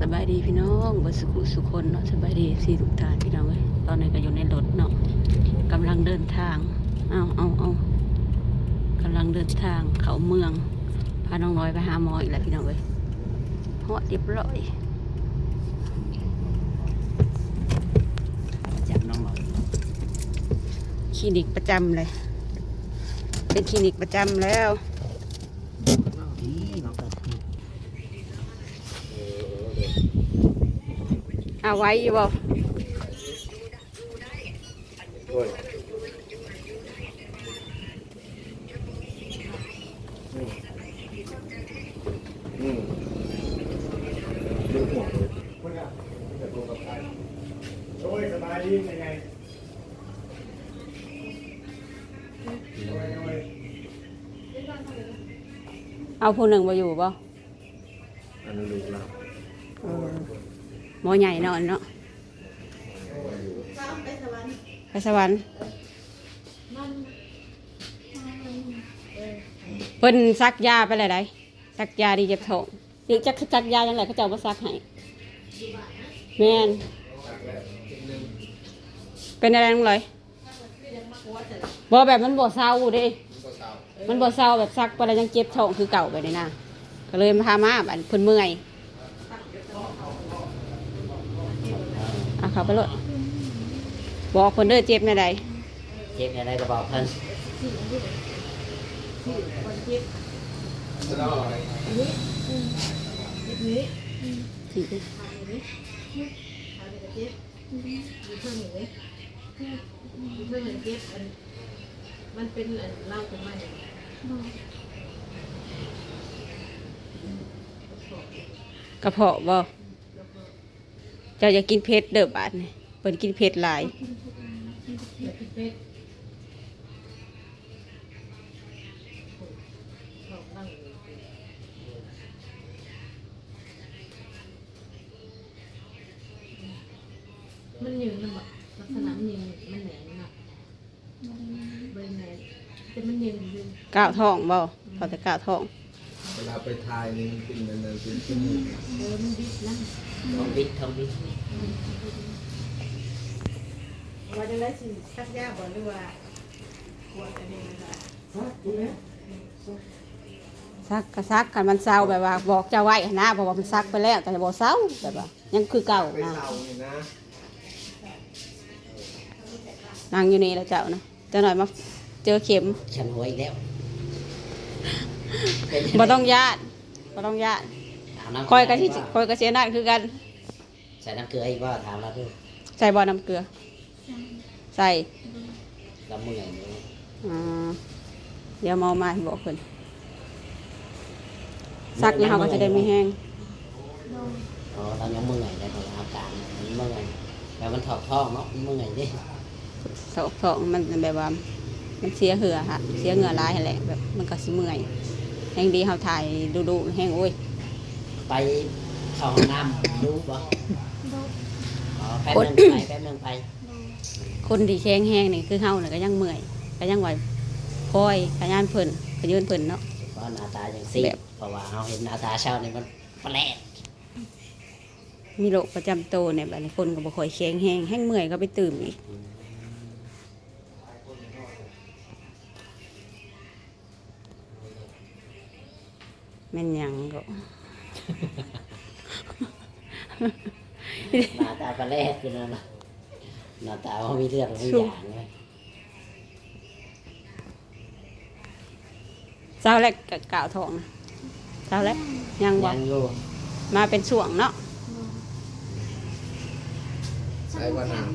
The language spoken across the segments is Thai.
สบายดีพี่น้องบัสกุสุคนเนาะสบายดีสี่ทุกท่านพี่น้องเอ้ยตอนนี้ก็อยู่ในรถเนาะกำลังเดินทางเอาเอาเอากำลังเดินทางเขาเมืองพาน้องน้อยไปหาหมออีกแล้วพี่น้องเอ้ยฮอดเรียบร้อยจับน้องหน่อยคลินิกประจำเลย เป็นคลินิกประจำแล้ว ดีน้องก็ เอาไว้อยู่บ่เอาผู้หนึ่งมาอยู่บ่ หมอใหญ่เนาะอันเนาะไปสวรรค์เพิ่นซักยาไปเลยได้ซักยาดีเจ็บท้องอีกจักซักยาจังไงเขาเจ้าบ่ซักให้แม่นเป็นอะไรน้องเลยบ่แบบมันบ่เศร้าเด้มันบ่เศร้าแบบซักไปแล้วยังเจ็บท้องคือเก่าไปเลยนะก็เลยพามาบัดเพิ่นเมื่อยอะ เขาไปเลยบอกคนเด้อเจ็บในใดเจ็บอะไรก็บอกเพิ่นจะได้อะไรที่มันเป็นเหล้าของมันกระเพาะบ่เจ้าอยากกินเผ็ดเด้อบาดนี่เพิ่นกินเผ็ดหลายแล้วพี่เพชรบอกนั่งมันยืนนะแบบลักษณะมันยืนมันแหนนนะเบนแหนนแต่มันยืนยืนก้าวท้องบ่พอแต่ก้าวท้องเวลาไปทายนี่มันเป็นเงินเงินเป็นชิ้นเออมันดิบนะ ทองบิดทองบิดว่าจะได้สิสักยาบ่หรือว่าควรอันนี้นะคะซักก็ซักกันมันเศร้าแบบว่า บอกเจ้าไว้นะเพราะว่ามันซักไปแล้วแต่บ่เศร้าแบบว่ายังคือเก่าไปนะเศร้านี่นะนั่งอยู่นี่แล้วเจ้านะเจ้าหน่อยมาเจอเข็มฉันหัวอีกแล้วเป็นบ่ต้องญาติบ่ต้องญาติ ถามน้ำคอยกันที่คอยกันเสียนั่นคือกัน ใส่น้ำเกลืออีกว่าถามเราด้วยใส่บ่อน้ำเกลือ ใส่เราเมื่อยนี่อ่าเดี๋ยวเมามาให้บอกเพิ่นซักนี่เขาก็จะได้ไม่แห้งอ๋อเรายังเมื่อยได้ของอาการมันเมื่อยแต่มันถอดท้องเนาะมันเมื่อยดิสองสองมันแบบว่ามันเสียเหือค่ะเสียเหงื่อร้ายหั่นแหละแบบมันก็สิเมื่อยแห้งดีเขาถ่ายดูดูๆแห้งโอ้ย ไปเข้าห้องน้ำดูบ่อ๋อแป๊บนึงไปแป๊บนึงไปคนที่แข็งแห้งนี่คือเฮาเนี่ยก็ยังเมื่อยก็ยังไหวคอยขยันเพิ่นขยืนเพิ่นเนาะ เพราะหน้าตาอย่างซี่แบบ เพราะว่าเราเห็นหน้าตาเช้านี่มันแปลกมีโรคประจำตัวเนี่ยแบบนี้คนก็บ่ค่อยแข็งแห้งแห้งเมื่อยก็ไปตื่มอีกแม่นหยังก็ หน้าตาแปลกคือนั่นน่ะหน้าตาเขามีเลือดมีอย่างเลยเช้าแรกก็กล่าวทองนะเช้าแรกยังบ่ยังอยู่มาเป็นช่วงเนาะใช้วันนั้น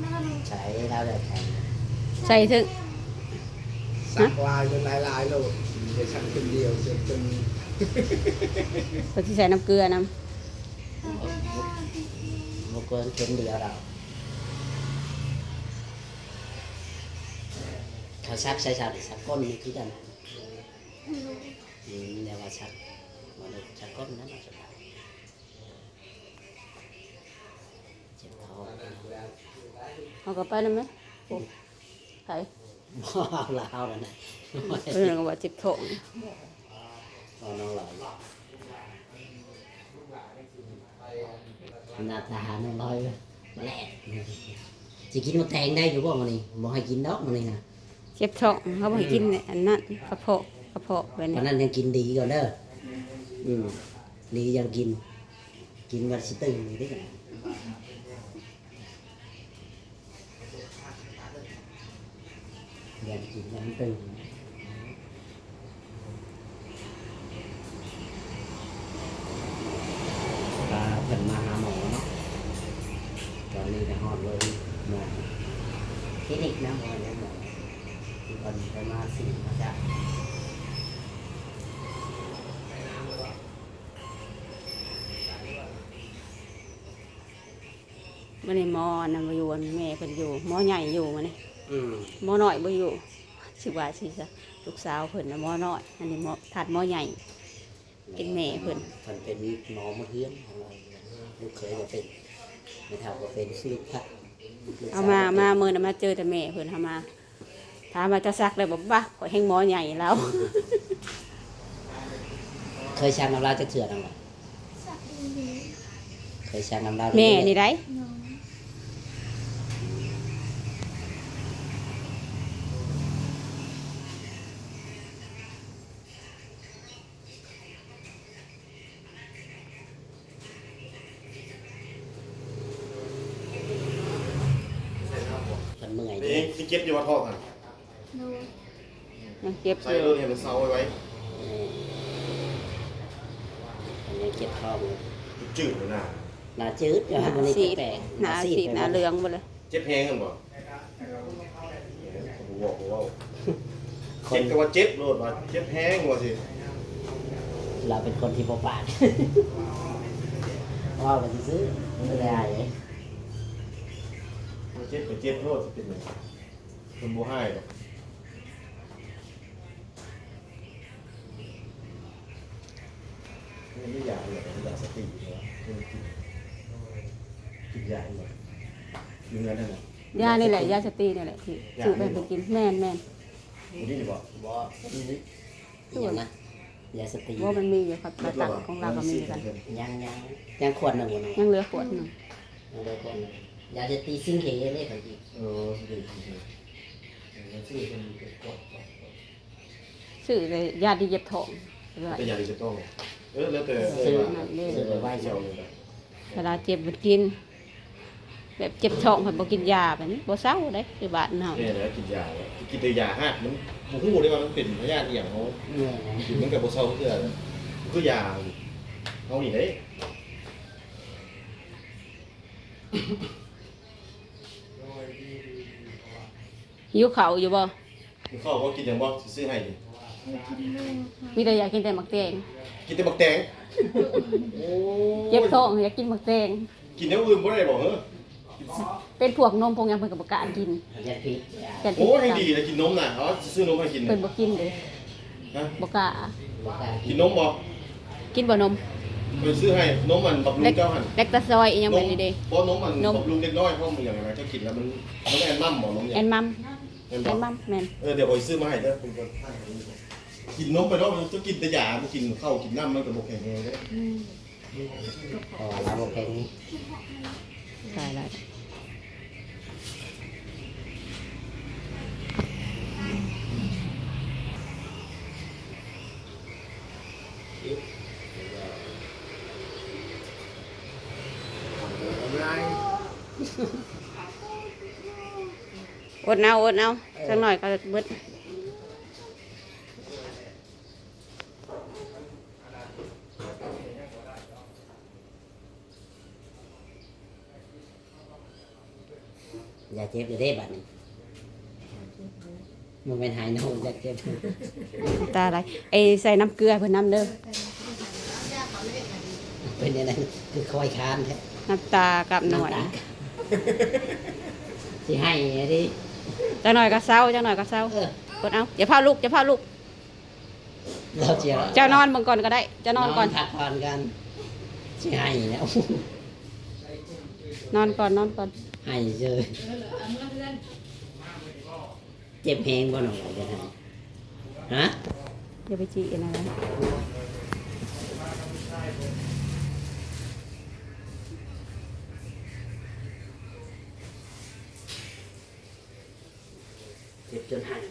ใช้แล้วเลยใช้ใส่ถึงสักลายจนลายลายๆโลดเดี๋ยวฉันคนเดียวจนจน เพิ่นสิใส่น้ำเกลือนํบุกเกินเข็มเดียวเราเขาซักใส่ซักซักก้นนี่คือกันอืมเดี๋ยวว่าซักมันซักก้นนั้นเราจะเจ็บท้องเอากลับไปนำไหมโอ้ไผบ่เอาละเอาแล้วนะเพิ่นก็ว่าเจ็บท้อง เอาน้องหลอยไหน้าตาน้องลอยมาแหลกสิกินมะแตงได้อยู่บ่มันนี่บ่ให้กินดอกมันนี่นะเจ็บท้องเขาบอกให้กินอันนั้นกระเพาะกระเพาะแบบตอนี้นนั้นยังกินดีก่อนเด้ออืมดียังกิน กินวันสิตึงนี่ดิยังกินวันตึงตาเพิ่นมาหาหมอเนาะตอนนี้ไปฮอดเลยหมอคลินิกนะหมอเนี่ยหมอที่คนไปมาสี่มาจาก วันนี้หมอนั่นมาอยู่อันแม่เพิ่นอยู่หมอใหญ่อยู่มานี่อืมหมอน้อยบ่อยู่สิว่าสิซะลูกสาวเพิ่นน่ะหมอน้อยอันนี้หมอถัดหมอใหญ่เป็นแม่เพิ่นเพิ่นเป็นหมอมะเฮือนของเราลูกเคยก็เป็นไม่เท่าก็เป็นลูกพระลูกสวเอามาก็ป็นมาเมื่อน่ะมาเจอแต่แม่เพิ่นเอามาถามว่าจะซักได้บ่บ่ข่อยแห่งหมอใหญ่แล้วเคยชังน้ำลายจะเถื่อนอะไรเคยชังน้ำลายแม่นี่ได้ มันเมื่อย นี่ เองที่เก็บอยู่ว่าทอกอะยังเจ็บอใส่ยู่รถเห็นมันเซาไว้ไว้เอออันนี้เจ็บท้องเลยจืดเลยนะหนาจืดอยู่ครับวันนี้สีดแปลกหน้าสีดหน้าเหลืองหมดเลยเจ็บแพงกันบ่ผมบอกผมว่าคเจ็นบก็ว่าเจ็บโลดว่าเจ็บแพงว่าสิเราเป็นคนที่โปปานว่าไปซื้อไม่ได้เลยเจ็บก็เจ็บโลดสิเป็นไง คนบ่ให้หรอกนี่ไม่อยากเลยไม่อยากสติเลยว่ะกินกินยาเลยอยู่นั่นน่ะยานี่แหละยาสตีนี่แหละที่ซื้อไปไปกินแม่นแม่นอยู่นี่ดีบ่บ่นี่นี่อย่างนะยาสติว่ามันมีอยู่ครับประตังของเราก็มีกันยังยังยังขวดหนึ่งวันนึงยังเหลือขวดหนึงยังเหลือขวดหนึ่งยาสติซิงเคเลยครับพี่เออ ดีดีดียาสติเป็นขวดซื้อเลยยาที่เย็บท้องด้วย แต่อยากจะต้องเออแล้วแต่เอซื้ออนั่นเลยซื้อไปไหว้เจ้าเจ้าเลยนะเวลาเจ็บมันกิน แบบเจ็บท้องเพิ่นบ่กินยาแบบนี้บ่เศร้าเด้คือบ้านเฮาเนี่ยนะกินยาแล้วกินแต่ยาฮะมันบ่ฮู้ได้ว่ามันเป็นพยาธิอีหยังเขาเนี่ยกินมันกับบ่เซาเทื่อคือยาเอานี่เด้ หิวข้าวอยู่บ่มึงเข้าบ่กินหยังบ่สิซื้อให้ดิมีแต่อยากกินแต่หมักแตงกินแต่บักแตงโอ้เจ็บท้องอยากกินหมักแตงกินแนวอื่นบ่ได้บ่เฮ้อเป็นพวกนมพวกหยังเพิ่นก็บ่กล้ากินยาพิษยาแต่โอ้ให้ดีนะกินนมน่ะอ๋อสิซื้อนมให้กินเพิ่นบ่กินเด้ฮะบ่กล้าบ่กล้ากินนมบ่กินบ่นมไปซื้อให้นมมันบำรุงเจ้าหั่นเล็กตาซอยอีหยังแบบนี้เด้บ่นมมันนมบำรุงเด็กน้อยเพราะมันอย่างไรถ้ากินแล้วมันมันแอนมั่มบ่นมอย่าง แอนมัม แอนแอบ่นมัมแม่นเออเดี๋ยวโอ้ยซื้อมาให้เด้อผมก็ให้กินนมไปแล้วมันจะกินแต่ยามันกินข้าวกินน้ำมันก็บ่แข็งแรงเด้อ๋อเราบ่แข็งตายแล้วไร อดเอาอดเอาสักหน่อยก็เบิดยาเจ็บอยู่ได้บัดนี้มันเป็นหายโนยาเจ็บตาอะไรไอ้ใส่น้ำเกลือเพิ่นน้ำเด้อเป็นยังไงคือคอยคานแท้น้ำตากับหน่อยสิให้อันนี้ จังหน่อยก็เศร้าจังหน่อยก็เศร้าเอออดเอาอย่าพาลูกอย่าพาลูกเราเจียวเจ้านอนเบิ่งก่อนก็ได้เจ้านอนก่อนพักผ่อนกันสิให้แล้วนอนก่อนนอนก่อนให้เจอเจ็บแหงบ่หนอจะให้ฮะอย่าไปจีนะ จนหัน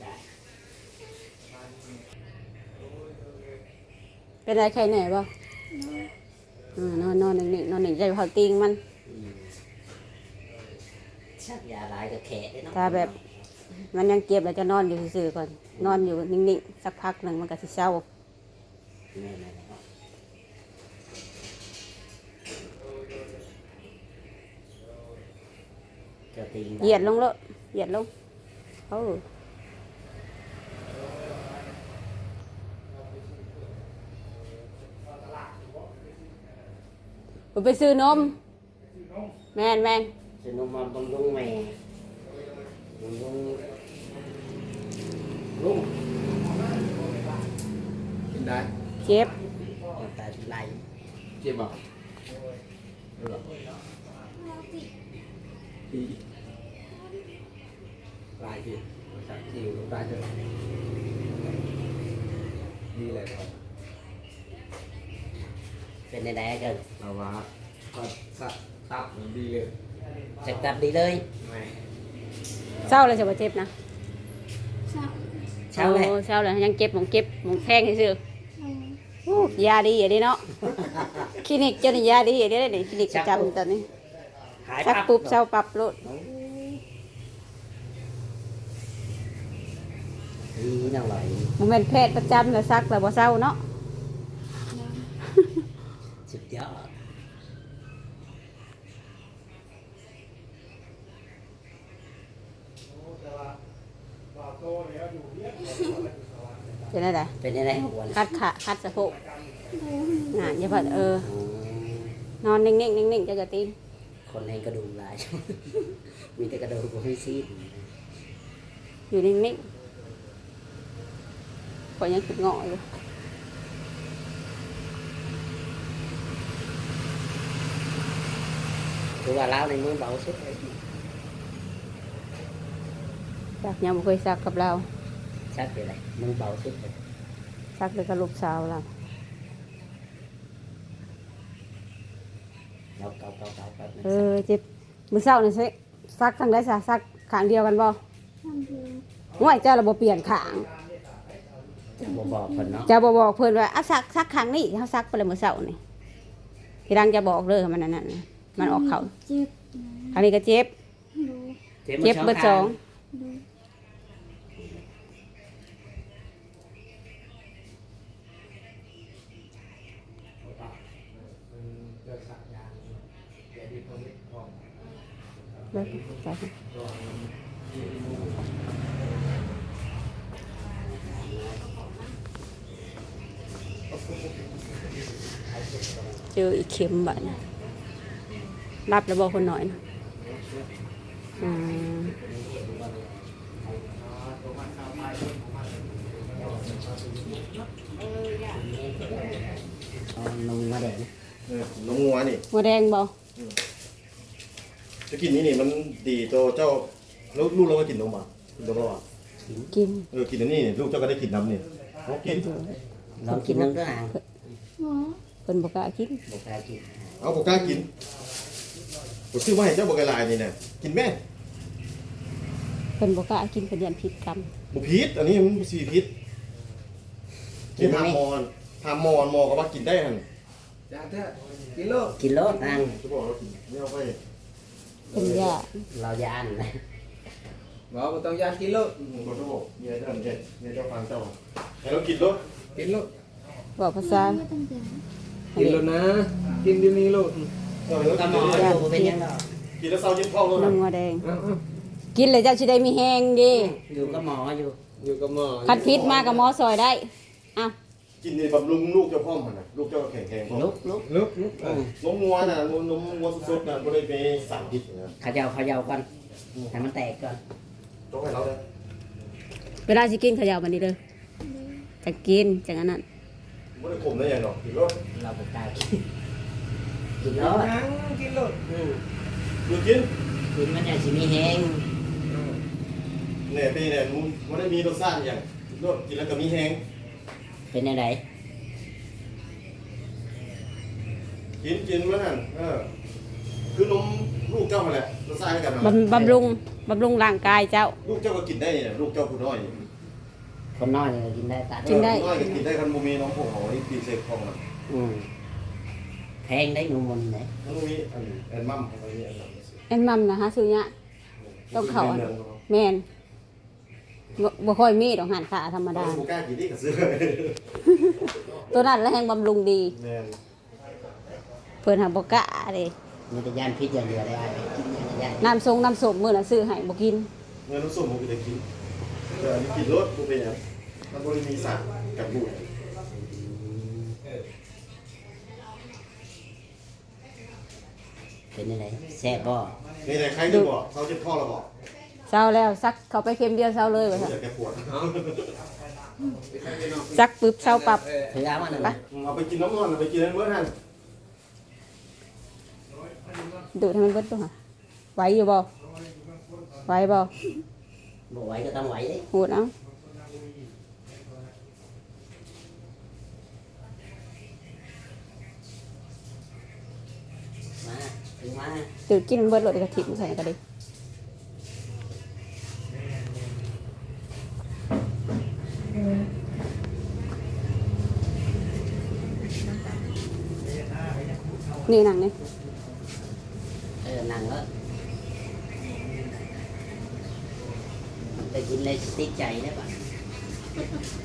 ได้เป็นไรใครแหน่บ่อืมนอนนอนนิ่งๆนอนนิ่งใจพอติงมันอืมชักยาลายกับแขะด้วยเนาะถ้าแบบ มันยังเจ็บแล้วจะนอนอยู่ซื่อๆก่อน นอนอยู่นิ่งๆสักพักหนึ่งมันก็สิเศร้าแม่นั่นแหละเนาะจะตีนเหยียดลงแล้วเหยียดลง เออผมไปซื้อนม แม่นแม่นจะนุ่มมาบำรุงแม่บำรุงลุงกินได้เจ็บแต่ไหลเจ็บบ่ปี ลายทีสักทีลายเถอะดีเลยครับเป็นในไหนๆกันเอาว่าก็สักตับมันดีเลยจะตัดดีเลยไม่เศร้าเลยจะบ่เจ็บนะเช้าเลยโอ้เศร้าเลยยังเจ็บหมองเจ็บหมองแทงซื่อๆอู้ยาดีอย่างนี้เนาะคลินิกเจ้านี่ยาดีอย่างนี้เลยคลินิกประจำตอนนี้หายชักปุ๊บเศร้าปั๊บโล ดดีน้องหน่อยมันเป็นแพทย์ประจำแล้วซักแล้วบ่เศร้าเนาะสุดยอดเป็นอะไรเป็นในไหนหัวคัดขาคัดสะโพกอ่าอย่าเพิ่นเอออืมนอนนิ่งๆนิ่งๆจะกระตีนคนในกระดูกหลาย มีแต่กระดูกบ่มีซีดอยู่นิ่งๆ พอยังคิดเงาะอยู่คือว่าเล้าวในมือเบาสุดเลยจากยังบ่เคยซักกับเราชักไปเลยมือเบาสุดเลยซักเลยกับลูกสาวเราเราเกาเกาเกาเกาเออเจ็บมื้อเช้านี่ซิซักทางใดซะซักข้างเดียวกันบ่ห่วยเจ้าระบบเปลี่ยนข้างจะ บ่บอกคนเนาะเจ้าบ่บอกเพิ่นว่าอะซักซักข้างนี้เฮาซักไปเลยมื้อเช้านี่ทีหลังจะบอกเด้อมันนั่นน่ะมันออกเขาเจ็บคราวนี้ก็เจ็บดูเจ็บเบิดสองดูเจอสักยางเดี๋ยวดีพอดีพอ เลิก จ้ะเจออีกเข็มบัดนะรับแล้วบอกคนหน่อยนะอืมเอานมมาแดงเออน้องงัวนี่หัวแดงบอจะกินนี่นี่มันดีตัวเจ้าแล้วลูกเราก็กินนมอะกินนมอะกินเออกินอันนี้นี่ลูกเจ้าก็ได้กินน้ำนี่เขากินลองกินน้ำด้วยห่างหมอ เพิ่นบอกล้ากินบอกกล้ากินเอาบอกกล้ากินผมซื้อมาให้เจ้าบอกกลายนี่เนี่ยกินแม่เพิ่นบอกล้ากินเป็นยันพิษกรรมบุพิษอันนี้มันสีพิษกินทามอนทามอนมอก็ว่ากินได้หันยาเถอะกินโลกกินรถห่างจะบอกเรากินไม่เอาไปเป็นยาเรายานนะหมอบ่ต้องยานกินโลกผมจะบอกเมียเจ้าเนี่ยเมียเจ้าฟังเจ้าให้เรากินรถกินโลกบอกภาษาไม่ต้องเจ็บ กินโลกนะ กินเดี๋ยวนี้โลกเออแล้วก็กินหมอเลยดูเป็นยังไงกินแล้วเศร้ายิ้มเข้าเลยนึ่งหัวแดง เอาเอากินเลยเจ้าสิได้มีแห้งดีอยู่ก็หมออยู่อยู่กับหมอคัดพิษมากับหมอซอยได้อ้าวกินนี่บำรุงลูกเจ้าพ่อมันนะลูกเจ้าแข็งแข็งลุกลุกลุกลุกเออนมงัวน่ะนมนมงัวสดๆน่ะบ่ได้ไปสารพิษนะเขย่าเขย่าก่อนให้มันแตกก่อนต้องให้เราได้เวลาสิกินเขยาวบันนี้เลยจะกินจังอันนั้ นบ่ได้ขมได้ยังดอกกินรถเราบอกกล้ากินกินรเอาถหนังกินโลกอืมดูกินกินมันยังสิมีแห้งเนี่ยปีเนี่ยมันบ่ได้มีรสชาติอย่างรสกินแล้วก็มีแฮงเป็นยังไงกินกินมันนั่นเออคือนมลูกเจ้ามาแหละรสชาติให้กันนั่นแหละบำบำรุงบำรุงร่างกายเจ้า ลูกเจ้าก็กินได้เนี่ยลูกเจ้าผู้น้อย คนน้อยเนี่ยกินได้ตัดกินได้เออผู้น้อยก็กินได้คันบ่มีน้องพวกเขานี่กินเสกของน่ะอืมแพงได้หนูมนไหนมันบ่มีอันแอนมัมของอันนี้อันนั้นแอนมัมนะฮะซื้อเนี่ยต้องเข้าอันเมืองแมนบ่บ่ค่อยมีดอกหันขาธรรมดา บ่กล้ากินนี่ก็ซื้อตัวนั้นแล้วแห้งบำรุงดี แม่นเพิ่นหาบ่กล้าเด้มีแต่ยานพิษอย่างเดียวได้กินยานน้ำทรงน้ำส้มมื้อน่ะซื้อให้บ่กินเงินน้ำส้มผมก็จะกิน แต่อันนี้กินรสบ่เป็นหยังมันบ่ได้มีสารกันบูดเป็นยังไงแซ่บบ่นี่แต่ใครจะบอกเขาจะพ่อเราบอกเศร้าแล้วซักเข้าไปเข็มเดียวเศร้าเลยว่าอซั่นยากแกปวดซักปึ๊บเศร้าปรับถือเอามาหนึ่งไปเอาไปกินน้ำมันเอาไปกินน้ำเมื่อท่านดูดให้มันเบิดตัวค่ะไหวอยู่บ่ไหวบ่ บ่ไหวก็ต้องไหวเด้หูดเอามาถึงมา ดูดกินมันเบิดโลดกระถิ่นใส่ก็ได้นี่หนังนี่เออนั่งแล้วไปกินเลยติดใจได้ปะ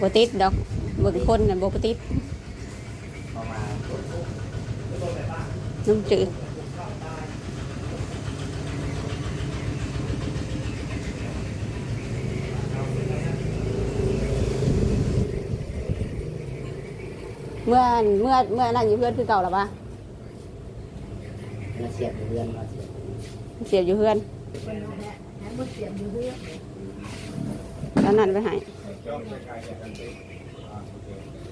บ่ติดดอกเบิ่งคนน่ะบ่ติดเพราะว่าน้ำจืดเมื่อเมื่อเมื่อนั่นอยู่เพื่อนคือเก่าหรอปะเราเสียบเรือนเราเสียบเสียบอยู่เพื่อนเป็นแหละ แหนบ่เสียบอยู่เรื่อยแล้วนั่นไปใหาย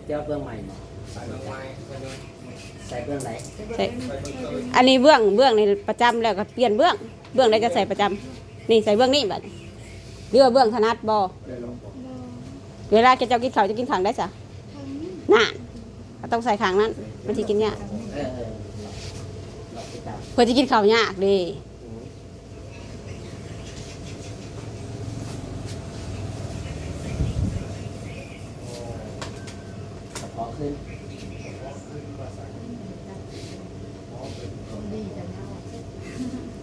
เจ้าเบื้องใหม่บ่ใส่เบื้องไหนใส่อันนี้เบื้องเบื้องในประจำแล้วก็เปลี่ยนเบื้อง เบื้องได้จะใส่ประจำนี่ใส่เบื้องนี้บัดเรือว่าเบื้องถนัดบอเวลาแกเจ้ากินข้าวจะกินขางได้จ้ะน่ะก็ต้องใส่ขางนั้นมันสิกินยากเออเออหลอกที่ตามเพื่อจะกินข้าวยากเดิ กระเพาะขึ้นดีจังเนาะ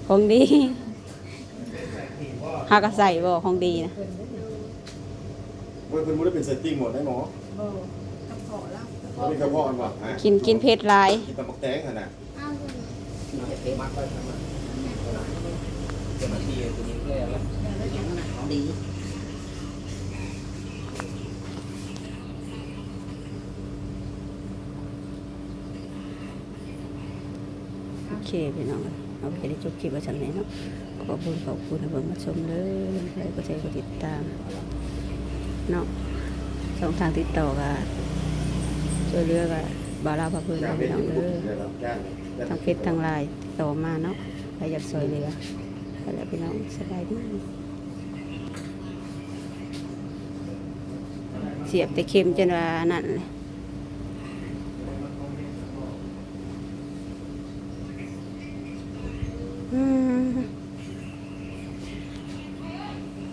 ของดีหากระใส่บ่ของดีนะเพิ่นเด้อเว้ยเพิ่นบ่ได้เป็นไซติ้งหมดได้หมอบ่กระเพาะแล้วบ่เป็นกระเพาะอันว่าฮะกินกินเผ็ดหลายกินตำบักแตงหั่นน่ะกินจะเป็นมักไว้ทำไมจะมาทีตัวนี้เลยแล้วของดี เคพี่น้องเอาไปได้จบคลิปไว้ชั้นไหนเนาะขอบคุณขอบคุณที่เบิ่งมาชมเลยใครก็ใช้ก็ติดตามเนาะสองทางติดต่อกันช่วยเลือกับบาราพระเพื่อนอยากพี่น้องเด้อเดี๋ยทางเฟซทางไลน์ต่อมาเนาะใครอยากช่วยเลือไปแล้วพี่น้องสบายดีเสียบแต่เข็มจนว่านั่นเลย